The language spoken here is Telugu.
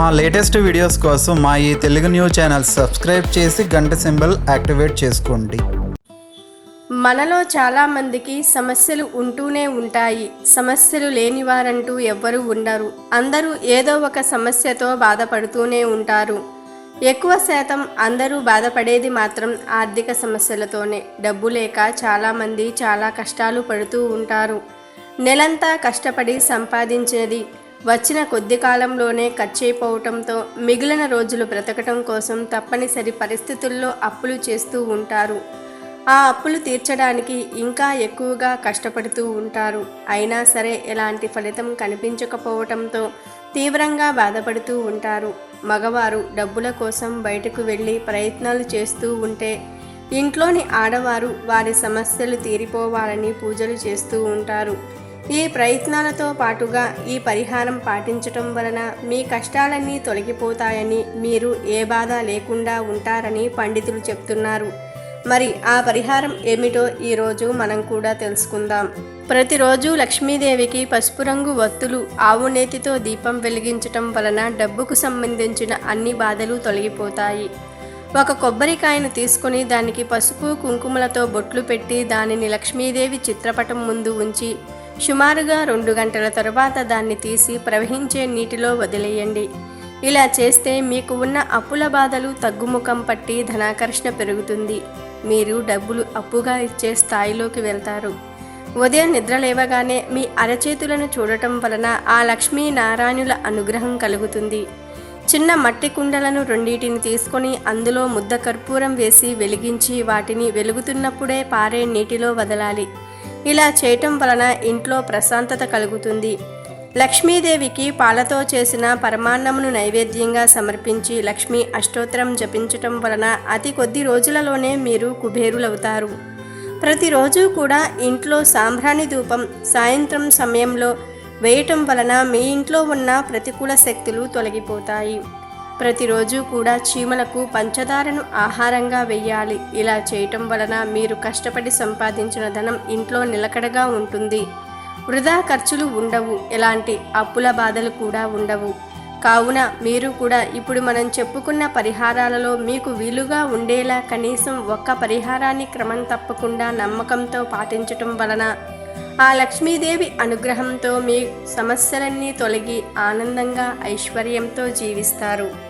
మా లేటెస్ట్ వీడియోస్ కోసం మా ఈ తెలుగు న్యూస్ ఛానల్ సబ్స్క్రైబ్ చేసి గంట సింబల్ యాక్టివేట్ చేసుకోండి. మనలో చాలామందికి సమస్యలు ఉంటూనే ఉంటాయి. సమస్యలు లేని వారంటూ ఎవ్వరూ ఉండరు. అందరూ ఏదో ఒక సమస్యతో బాధపడుతూనే ఉంటారు. ఎక్కువ శాతం అందరూ బాధపడేది మాత్రం ఆర్థిక సమస్యలతోనే. డబ్బు లేక చాలామంది చాలా కష్టాలు పడుతూ ఉంటారు. నెలంతా కష్టపడి సంపాదించినది వచ్చిన కొద్ది కాలంలోనే ఖర్చయిపోవటంతో మిగిలిన రోజులు బ్రతకటం కోసం తప్పనిసరి పరిస్థితుల్లో అప్పులు చేస్తూ ఉంటారు. ఆ అప్పులు తీర్చడానికి ఇంకా ఎక్కువగా కష్టపడుతూ ఉంటారు. అయినా సరే ఎలాంటి ఫలితం కనిపించకపోవటంతో తీవ్రంగా బాధపడుతూ ఉంటారు. మగవారు డబ్బుల కోసం బయటకు వెళ్ళి ప్రయత్నాలు చేస్తూ ఉంటే ఇంట్లోని ఆడవారు వారి సమస్యలు తీరిపోవాలని పూజలు చేస్తూ ఉంటారు. ఈ ప్రయత్నాలతో పాటుగా ఈ పరిహారం పాటించటం వలన మీ కష్టాలన్నీ తొలగిపోతాయని మీరు ఏ బాధ లేకుండా ఉంటారని పండితులు చెప్తున్నారు. మరి ఆ పరిహారం ఏమిటో ఈరోజు మనం కూడా తెలుసుకుందాం. ప్రతిరోజు లక్ష్మీదేవికి పసుపు రంగు వత్తులు ఆవు నేతితో దీపం వెలిగించటం వలన డబ్బుకు సంబంధించిన అన్ని బాధలు తొలగిపోతాయి. ఒక కొబ్బరికాయను తీసుకొని దానికి పసుపు కుంకుమలతో బొట్లు పెట్టి దానిని లక్ష్మీదేవి చిత్రపటం ముందు ఉంచి సుమారుగా రెండు గంటల తరువాత దాన్ని తీసి ప్రవహించే నీటిలో వదిలేయండి. ఇలా చేస్తే మీకు ఉన్న అప్పుల బాధలు తగ్గుముఖం పట్టి ధనాకర్షణ పెరుగుతుంది. మీరు డబ్బులు అప్పుగా ఇచ్చే స్థాయిలోకి వెళ్తారు. ఉదయం నిద్ర లేవగానే మీ అరచేతులను చూడటం వలన ఆ లక్ష్మీ నారాయణుల అనుగ్రహం కలుగుతుంది. చిన్న మట్టి కుండలను రెండింటిని తీసుకొని అందులో ముద్ద కర్పూరం వేసి వెలిగించి వాటిని వెలుగుతున్నప్పుడే పారే నీటిలో వదలాలి. ఇలా చేయటం వలన ఇంట్లో ప్రశాంతత కలుగుతుంది. లక్ష్మీదేవికి పాలతో చేసిన పరమాన్నమును నైవేద్యంగా సమర్పించి లక్ష్మీ అష్టోత్తరం జపించటం వలన అతి కొద్ది రోజులలోనే మీరు కుబేరులవుతారు. ప్రతిరోజు కూడా ఇంట్లో సాంబ్రాణి ధూపం సాయంత్రం సమయంలో వేయటం వలన మీ ఇంట్లో ఉన్న ప్రతికూల శక్తులు తొలగిపోతాయి. ప్రతిరోజు కూడా చీమలకు పంచదారను ఆహారంగా వెయ్యాలి. ఇలా చేయటం వలన మీరు కష్టపడి సంపాదించిన ధనం ఇంట్లో నిలకడగా ఉంటుంది. వృధా ఖర్చులు ఉండవు. ఎలాంటి అప్పుల బాధలు కూడా ఉండవు. కావున మీరు కూడా ఇప్పుడు మనం చెప్పుకున్న పరిహారాలలో మీకు వీలుగా ఉండేలా కనీసం ఒక్క పరిహారాన్ని క్రమం తప్పకుండా నమ్మకంతో పాటించటం వలన ఆ లక్ష్మీదేవి అనుగ్రహంతో మీ సమస్యలన్నీ తొలగి ఆనందంగా ఐశ్వర్యంతో జీవిస్తారు.